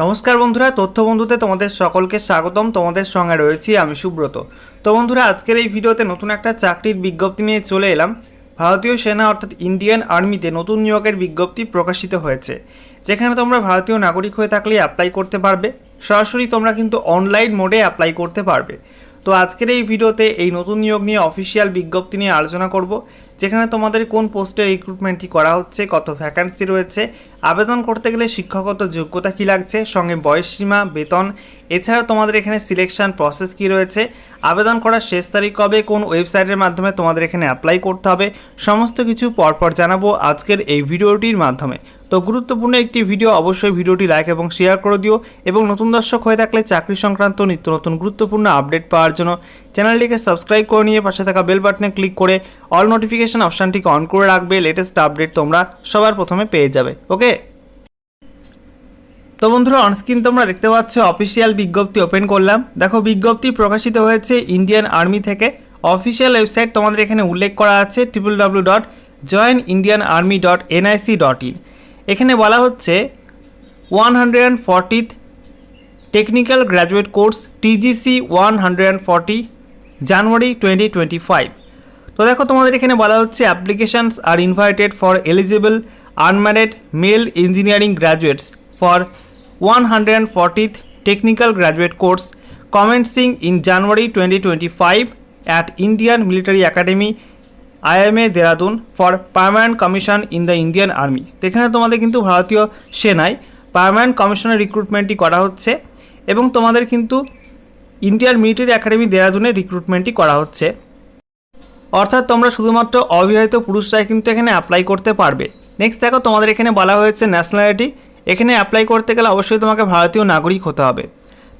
নমস্কার বন্ধুরা তথ্য বন্ধুতে তোমাদের সকলকে স্বাগতম। তোমাদের সঙ্গে রয়েছি আমি সুব্রত। তো বন্ধুরা, আজকের এই ভিডিওতে নতুন একটা চাকরির বিজ্ঞপ্তি নিয়ে চলে এলাম। ভারতীয় সেনা অর্থাৎ ইন্ডিয়ান আর্মিতে নতুন নিয়োগের বিজ্ঞপ্তি প্রকাশিত হয়েছে, যেখানে তোমরা ভারতীয় নাগরিক হয়ে থাকলে অ্যাপ্লাই করতে পারবে। সরাসরি তোমরা কিন্তু অনলাইন মোডে অ্যাপ্লাই করতে পারবে। তো আজকের এই ভিডিওতে এই নতুন নিয়োগ নিয়ে অফিসিয়াল বিজ্ঞপ্তি নিয়ে আলোচনা করব, যেখানে তোমাদের কোন পোস্টে রিক্রুটমেন্টটি করা হচ্ছে, কত ভ্যাকান্সি রয়েছে, আবেদন করতে গেলে শিক্ষাগত যোগ্যতা কী লাগছে, সঙ্গে বয়সসীমা বেতন, এছাড়া তোমাদের এখানে সিলেকশন প্রসেস কী রয়েছে, আবেদন করার শেষ তারিখ কবে, কোন ওয়েবসাইটের মাধ্যমে তোমাদের এখানে অ্যাপ্লাই করতে হবে, সমস্ত কিছু পরপর জানাব আজকের এই ভিডিওটির মাধ্যমে। তো গুরুত্বপূর্ণ একটি ভিডিও অবশ্যই ভিডিওটি লাইক এবং শেয়ার করে দিও এবং নতুন দর্শক হয়ে থাকলে চাকরি সংক্রান্ত নিত্য নতুন গুরুত্বপূর্ণ আপডেট পাওয়ার জন্য চ্যানেলটিকে সাবস্ক্রাইব করে নিয়ে পাশে থাকা বেল বাটনে ক্লিক করে অল নোটিফিকেশন অপশানটিকে অন করে রাখবে। লেটেস্ট আপডেট তোমরা সবার প্রথমে পেয়ে যাবে। ওকে তো বন্ধুরা অনস্ক্রিন তোমরা দেখতে পাচ্ছ অফিসিয়াল বিজ্ঞপ্তি ওপেন করলাম। দেখো, বিজ্ঞপ্তি প্রকাশিত হয়েছে ইন্ডিয়ান আর্মি থেকে। অফিসিয়াল ওয়েবসাইট তোমাদের এখানে উল্লেখ করা আছে triple W dot join Indian army dot NIC dot in এখানে বলা হচ্ছে one hundred and fortieth technical graduate course TGC one hundred and forty January twenty twenty five তো দেখো তোমাদের এখানে বলা হচ্ছে applications are invited for eligible unmarried male engineering graduates for one hundred and fortieth technical graduate course commencing in January twenty twenty five at Indian military academy IMA, Dehradun for permanent commission in the Indian army এখানে তোমাদের কিন্তু ভারতীয় সেনায় permanent কমিশনের রিক্রুটমেন্টটি করা হচ্ছে এবং তোমাদের কিন্তু ইন্ডিয়ান মিলিটারি একাডেমি দেরাদুনে রিক্রুটমেন্টটি করা হচ্ছে। অর্থাৎ তোমরা শুধুমাত্র অবিবাহিত পুরুষরাই কিন্তু এখানে অ্যাপ্লাই করতে পারবে। নেক্সট দেখো, তোমাদের এখানে বলা হয়েছে ন্যাশনালিটি এখানে অ্যাপ্লাই করতে গেলে অবশ্যই তোমাকে ভারতীয় নাগরিক হতে হবে।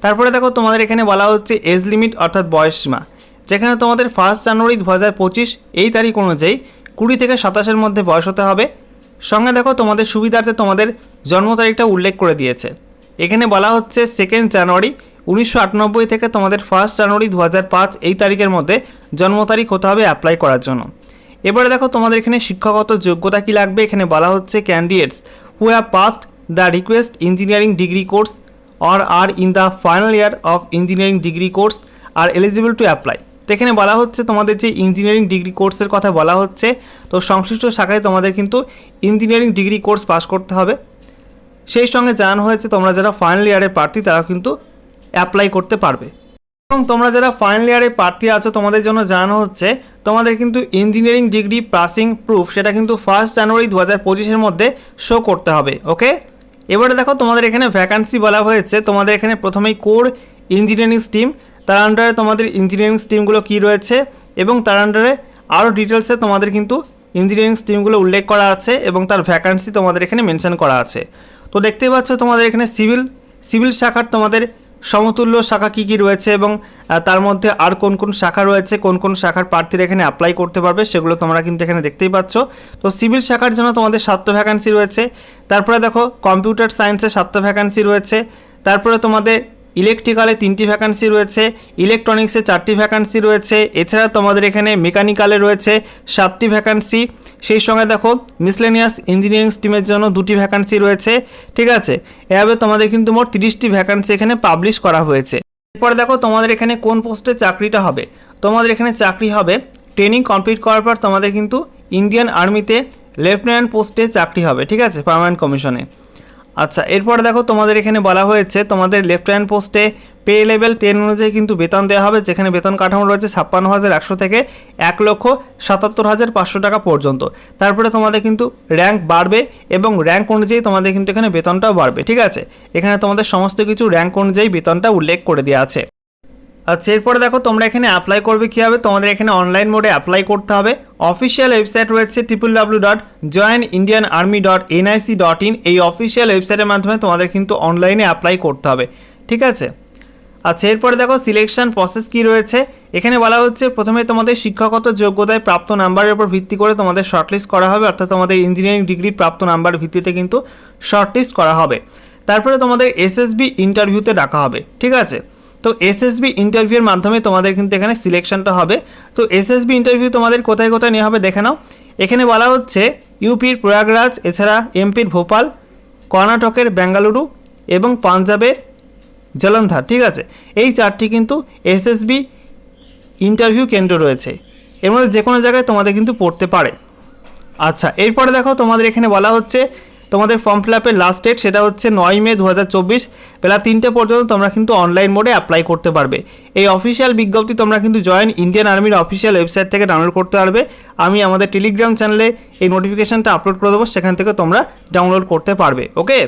তারপরে দেখো, তোমাদের এখানে বলা হচ্ছে এজ লিমিট অর্থাৎ বয়সসীমা যেখানে তোমাদের ফার্স্ট জানুয়ারি দু হাজার পঁচিশ এই তারিখ অনুযায়ী কুড়ি থেকে সাতাশের মধ্যে বয়স হতে হবে। সঙ্গে দেখো তোমাদের সুবিধার্থে তোমাদের জন্ম তারিখটা উল্লেখ করে দিয়েছে। এখানে বলা হচ্ছে সেকেন্ড জানুয়ারি উনিশশো আটানব্বই থেকে তোমাদের ফার্স্ট জানুয়ারি দু এই তারিখের মধ্যে জন্ম তারিখ হতে হবে অ্যাপ্লাই করার জন্য। এবারে দেখো তোমাদের এখানে শিক্ষাগত যোগ্যতা কী লাগবে? এখানে বলা হচ্ছে candidates who have passed the request engineering degree course or are in the final year of engineering degree course are eligible to apply তো এখানে বলা হচ্ছে তোমাদের যে ইঞ্জিনিয়ারিং ডিগ্রি কোর্সের কথা বলা হচ্ছে, তো সংশ্লিষ্ট শাখায় তোমাদের কিন্তু ইঞ্জিনিয়ারিং ডিগ্রি কোর্স পাস করতে হবে। সেই সঙ্গে জানানো হয়েছে, তোমরা যারা ফাইনাল ইয়ারের প্রার্থী তারা কিন্তু অ্যাপ্লাই করতে পারবে। এবং তোমরা যারা ফাইনাল ইয়ারে প্রার্থী আছো, তোমাদের জন্য জানানো হচ্ছে, তোমাদের কিন্তু ইঞ্জিনিয়ারিং ডিগ্রি পাসিং প্রুফ সেটা কিন্তু ফার্স্ট জানুয়ারি দু হাজার পঁচিশের মধ্যে শো করতে হবে ওকে এবারে দেখো, তোমাদের এখানে ভ্যাকান্সি বলা হয়েছে, তোমাদের এখানে প্রথমেই কোর ইঞ্জিনিয়ারিং স্ট্রিম তার আন্ডারে তোমাদের ইঞ্জিনিয়ারিং স্ট্রিমগুলো কী রয়েছে এবং তার আন্ডারে আরও ডিটেলসে তোমাদের কিন্তু ইঞ্জিনিয়ারিং স্ট্রিমগুলো উল্লেখ করা আছে এবং তার ভ্যাকান্সি তোমাদের এখানে মেনশন করা আছে। তো দেখতেই পাচ্ছ তোমাদের এখানে সিভিল সিভিল শাখার তোমাদের সমতুল্য শাখা কী কী রয়েছে এবং তার মধ্যে আর কোন কোন শাখা রয়েছে, কোন কোন শাখার প্রার্থীরা এখানে অ্যাপ্লাই করতে পারবে সেগুলো তোমরা কিন্তু এখানে দেখতেই পাচ্ছ। তো সিভিল শাখার জন্য তোমাদের সাতটা ভ্যাকান্সি রয়েছে। তারপরে দেখো কম্পিউটার সায়েন্সে সাতটা ভ্যাকান্সি রয়েছে। তারপরে তোমাদের ইলেকট্রিক্যালে তিনটি ভ্যাকান্সি রয়েছে ইলেকট্রনিক্সে চারটি ভ্যাকান্সি রয়েছে, এছাড়া তোমাদের এখানে মেকানিক্যালে রয়েছে সাতটি ভ্যাকান্সি সেই সঙ্গে দেখো মিসলেনিয়াস ইঞ্জিনিয়ারিং স্ট্রিমের জন্য দুটি ভ্যাকান্সি রয়েছে, ঠিক আছে? এভাবে তোমাদের কিন্তু মোট তিরিশটি ভ্যাকান্সি এখানে পাবলিশ করা হয়েছে। এরপরে দেখো, তোমাদের এখানে কোন পোস্টে চাকরিটা হবে? তোমাদের এখানে চাকরি হবে ট্রেনিং কমপ্লিট করার পর তোমাদের কিন্তু ইন্ডিয়ান আর্মিতে লেফটেন্যান্ট পোস্টে চাকরি হবে, ঠিক আছে? পার্মানেন্ট কমিশনে আচ্ছা এরপর দেখো তোমাদের এখানে বলা হয়েছে, তোমাদের লেফটেন্যান্ট পোস্টে পে লেভেল টেন অনুযায়ী কিন্তু বেতন দেওয়া হবে, যেখানে বেতন কাঠামো রয়েছে ছাপ্পান্ন হাজার একশো থেকে এক লক্ষ সাতাত্তর হাজার পাঁচশো টাকা পর্যন্ত। তারপরে তোমাদের কিন্তু র্যাঙ্ক বাড়বে এবং র্যাঙ্ক অনুযায়ী তোমাদের কিন্তু এখানে বেতনটাও বাড়বে, ঠিক আছে? এখানে তোমাদের সমস্ত কিছু র্যাঙ্ক অনুযায়ী বেতনটা উল্লেখ করে দেওয়া আছে। আচ্ছা এরপরে দেখো, তোমরা এখানে অ্যাপ্লাই করবে কীভাবে? তোমাদের এখানে অনলাইন মোডে অ্যাপ্লাই করতে হবে। অফিসিয়াল ওয়েবসাইট রয়েছে triple W dot join Indian army dot NIC dot in এই অফিসিয়াল ওয়েবসাইটের মাধ্যমে তোমাদের কিন্তু অনলাইনে অ্যাপ্লাই করতে হবে। ঠিক আছে? আচ্ছা এরপরে দেখো সিলেকশন প্রসেস কি রয়েছে? এখানে বলা হচ্ছে, প্রথমে তোমাদের শিক্ষাগত যোগ্যতায় প্রাপ্ত নাম্বারের উপর ভিত্তি করে তোমাদের শর্টলিস্ট করা হবে। অর্থাৎ তোমাদের ইঞ্জিনিয়ারিং ডিগ্রি প্রাপ্ত নাম্বার ভিত্তিতে কিন্তু শর্টলিস্ট করা হবে। তারপরে তোমাদের এসএসবি ইন্টারভিউতে ডাকা হবে। ঠিক আছে? তো এসএসবি ইন্টারভিউর মাধ্যমে তোমাদের কিন্তু এখানে সিলেকশনটা হবে। তো এসএসবি ইন্টারভিউ তোমাদের কোথায় কোথায় নেওয়া হবে দেখে নাও। এখানে বলা হচ্ছে ইউপির প্রয়াগরাজ, এছাড়া এমপির ভোপাল, কর্ণাটকের বেঙ্গালুরু এবং পাঞ্জাবের জলন্ধর, ঠিক আছে? এই চারটি কিন্তু এসএসবি ইন্টারভিউ কেন্দ্র রয়েছে। এর মধ্যে যে কোনো জায়গায় তোমাদের কিন্তু পড়তে পারে। আচ্ছা এরপরে দেখো তোমাদের এখানে বলা হচ্ছে তোমাদের ফর্ম ফিল আপের লাস্ট ডেট সেটা হচ্ছে নয় মে দু হাজার চব্বিশ। বেলা তিনটে পর্যন্ত তোমরা কিন্তু অনলাইন মোডে অ্যাপ্লাই করতে পারবে। এই অফিসিয়াল বিজ্ঞপ্তি তোমরা কিন্তু জয়েন ইন্ডিয়ান আর্মির অফিসিয়াল ওয়েবসাইট থেকে ডাউনলোড করতে পারবে। আমি আমাদের টেলিগ্রাম চ্যানেলে এই নোটিফিকেশানটা আপলোড করে দেবো, সেখান থেকে তোমরা ডাউনলোড করতে পারবে ওকে